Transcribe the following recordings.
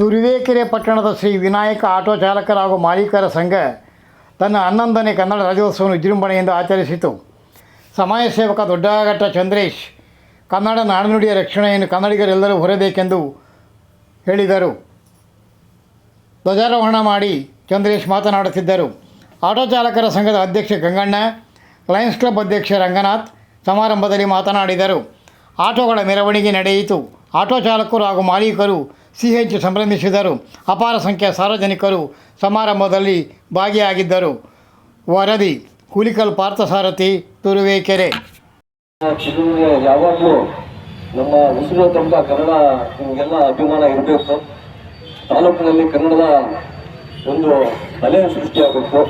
ತುರುವೇಕೆರೆ ಪಟ್ಟಣದ ಶ್ರೀ ವಿನಾಯಕ ಆಟೋ ಚಾಲಕರ ಹಾಗೂ ಮಾಲೀಕರ ಸಂಘ ತನ್ನ ಹನ್ನೊಂದನೇ ಕನ್ನಡ ರಾಜ್ಯೋತ್ಸವವನ್ನು ವಿಜೃಂಭಣೆಯಿಂದ ಆಚರಿಸಿತು. ಸಮಾಜ ಸೇವಕ ದೊಡ್ಡಘಟ್ಟ ಚಂದ್ರೇಶ್ ಕನ್ನಡ ನಾಡುನುಡಿಯ ರಕ್ಷಣೆಯನ್ನು ಕನ್ನಡಿಗರೆಲ್ಲರೂ ಹೊರಬೇಕೆಂದು ಹೇಳಿದರು. ಧ್ವಜಾರೋಹಣ ಮಾಡಿ ಚಂದ್ರೇಶ್ ಮಾತನಾಡುತ್ತಿದ್ದರು. ಆಟೋ ಚಾಲಕರ ಸಂಘದ ಅಧ್ಯಕ್ಷ ಗಂಗಣ್ಣ, ಲಯನ್ಸ್ ಕ್ಲಬ್ ಅಧ್ಯಕ್ಷ ರಂಗನಾಥ್ ಸಮಾರಂಭದಲ್ಲಿ ಮಾತನಾಡಿದರು. ಆಟೋಗಳ ಮೆರವಣಿಗೆ ನಡೆಯಿತು. ಆಟೋ ಚಾಲಕರು ಹಾಗೂ ಮಾಲೀಕರು ಸಿಹೆಚ್ ಸಂಭ್ರಮಿಸಿದರು. ಅಪಾರ ಸಂಖ್ಯೆಯ ಸಾರ್ವಜನಿಕರು ಸಮಾರಂಭದಲ್ಲಿ ಭಾಗಿಯಾಗಿದ್ದರು. ವರದಿ, ಹುಲಿಕಲ್ ಪಾರ್ಥಸಾರಥಿ, ತುರುವೇಕೆರೆ. ಯಾವಾಗಲೂ ನಮ್ಮ ಉಸಿರು ತುಂಬ ಕನ್ನಡ, ನಿಮಗೆಲ್ಲ ಅಭಿಮಾನ ಇರಬೇಕು. ತಾಲೂಕಿನಲ್ಲಿ ಕನ್ನಡದ ಒಂದು ಅಲೆ ಸೃಷ್ಟಿಯಾಗಬೇಕು.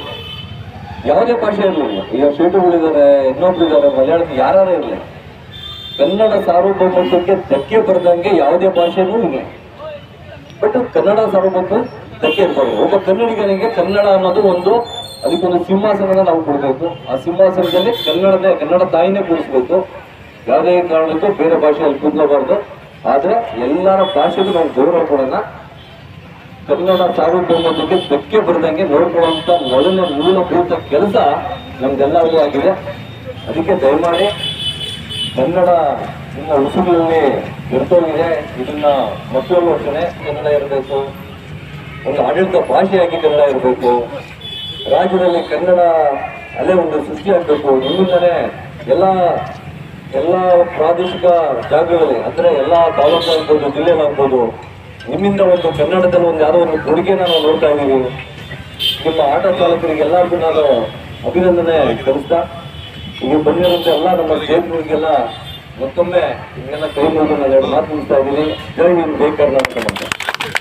ಯಾವುದೇ ಭಾಷೆ ಇರಲಿ ಈಗ ಸೀಟುಗಳಿದ್ದಾರೆ ಇನ್ನೊಬ್ರು ಇದ್ದಾರೆ ಮಲಯಾಳಂ ಯಾರು ಇರಲಿ. ಕನ್ನಡ ಸಾರ್ವಭೌಮತ್ವಕ್ಕೆ ಧಕ್ಕೆ ಬರೆದಂಗೆ ಯಾವುದೇ ಭಾಷೆನೂ ಇಲ್ಲ. ಬಟ್ ಕನ್ನಡ ಸಾರ್ವಭೌಮ ಧಕ್ಕೆ ಒಬ್ಬ ಕನ್ನಡಿಗನಿಗೆ ಕನ್ನಡ ಅನ್ನೋದು ಒಂದು, ಅದಕ್ಕೊಂದು ಸಿಂಹಾಸನ ನಾವು ಕೊಡಬೇಕು. ಆ ಸಿಂಹಾಸನದಲ್ಲಿ ಕನ್ನಡದ, ಕನ್ನಡ ತಾಯಿನೇ ಕೂರಿಸ್ಬೇಕು. ಯಾವುದೇ ಕಾರಣಕ್ಕೂ ಬೇರೆ ಭಾಷೆಯಲ್ಲಿ ಕೂತ್ಕೋಬಾರ್ದು. ಆದರೆ ಎಲ್ಲರ ಭಾಷೆಗೂ ನಾವು ಗೌರವ ಕೊಡೋಣ. ಕನ್ನಡ ಸಾರ್ವಭೌಮತ್ವಕ್ಕೆ ಧಕ್ಕೆ ಬರದಂಗೆ ನೋಡ್ಕೊಳ್ಳುವಂತ ಮೊದಲನೇ ಮೂಲಭೂತ ಕೆಲಸ ನಮ್ದೆಲ್ಲರಿಗೂ ಆಗಿದೆ. ಅದಕ್ಕೆ ದಯಮಾಡಿ ಕನ್ನಡ ನಿಮ್ಮ ಉಸುಗಳಲ್ಲಿ ಬೆರೆತೋಗಿದೆ ಇದನ್ನ ಮತ್ತೊಂದು ಕನ್ನಡ ಇರಬೇಕು. ಒಂದು ಆಡಳಿತ ಭಾಷೆಯಾಗಿ ಕನ್ನಡ ಇರಬೇಕು. ರಾಜ್ಯದಲ್ಲಿ ಕನ್ನಡ ಅಲ್ಲೇ ಒಂದು ಸೃಷ್ಟಿಯಾಗಬೇಕು ನಿಮ್ಮಿಂದಲೇ ಎಲ್ಲ ಎಲ್ಲ ಪ್ರಾದೇಶಿಕ ಜಾಗಗಳಲ್ಲಿ, ಅಂದ್ರೆ ಎಲ್ಲ ತಾಲೂಕು ಆಗ್ಬೋದು ಜಿಲ್ಲೆ ನಿಮ್ಮಿಂದ ಒಂದು ಕನ್ನಡದಲ್ಲಿ ಒಂದು ಯಾರೋ ಒಂದು ಕೊಡುಗೆ ನಾನು ನೋಡ್ತಾ ಇದ್ದೀವಿ. ನಿಮ್ಮ ಆಟ ಚಾಲಕರಿಗೆ ಎಲ್ಲರಿಗೂ ನಾನು ಅಭಿನಂದನೆ ಕಲಿಸ್ತಾ ಈಗ ಬಂದಿರುವಂತೆ ಎಲ್ಲ ನಮ್ಮ ಸ್ನೇಹಿತರಿಗೆಲ್ಲ ಮತ್ತೊಮ್ಮೆ ನಿಮ್ಗೆಲ್ಲ ಕೈ ಎರಡು ಮಾತು ಮುಗಿಸ್ತಾ ಇದ್ದೀನಿ.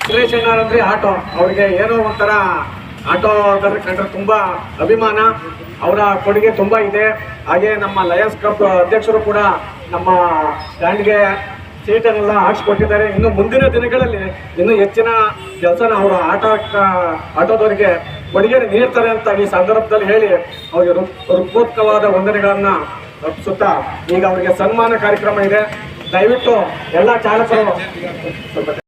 ಜೈ ಜೈ ಅಂದ್ರೆ ಆಟೋ. ಅವ್ರಿಗೆ ಏನೋ ಒಂಥರ ಆಟೋ ಕಂಡ್ರೆ ತುಂಬಾ ಅಭಿಮಾನ. ಅವರ ಕೊಡುಗೆ ತುಂಬಾ ಇದೆ. ಹಾಗೆ ನಮ್ಮ ಲಯನ್ಸ್ ಕ್ಲಬ್ ಅಧ್ಯಕ್ಷರು ಕೂಡ ನಮ್ಮ ಸ್ಟ್ಯಾಂಡ್ಗೆ ಸೀಟನ್ನೆಲ್ಲ ಹಾಕ್ಸ್ಕೊಟ್ಟಿದ್ದಾರೆ. ಇನ್ನು ಮುಂದಿನ ದಿನಗಳಲ್ಲಿ ಇನ್ನೂ ಹೆಚ್ಚಿನ ಕೆಲಸನ ಅವರು ಆಟೋ, ಆಟೋದವರಿಗೆ ಕೊಡುಗೆ ನೀಡ್ತಾರೆ ಅಂತ ಈ ಸಂದರ್ಭದಲ್ಲಿ ಹೇಳಿ ಅವರಿಗೆ ಹೃತ್ಪೂರ್ವಕವಾದ ವಂದನೆಗಳನ್ನ ಅರ್ಪಿಸುತ್ತಾ ಈಗ ಅವರಿಗೆ ಸನ್ಮಾನ ಕಾರ್ಯಕ್ರಮ ಇದೆ. ದಯವಿಟ್ಟು ಎಲ್ಲ ಚಾಲಕರು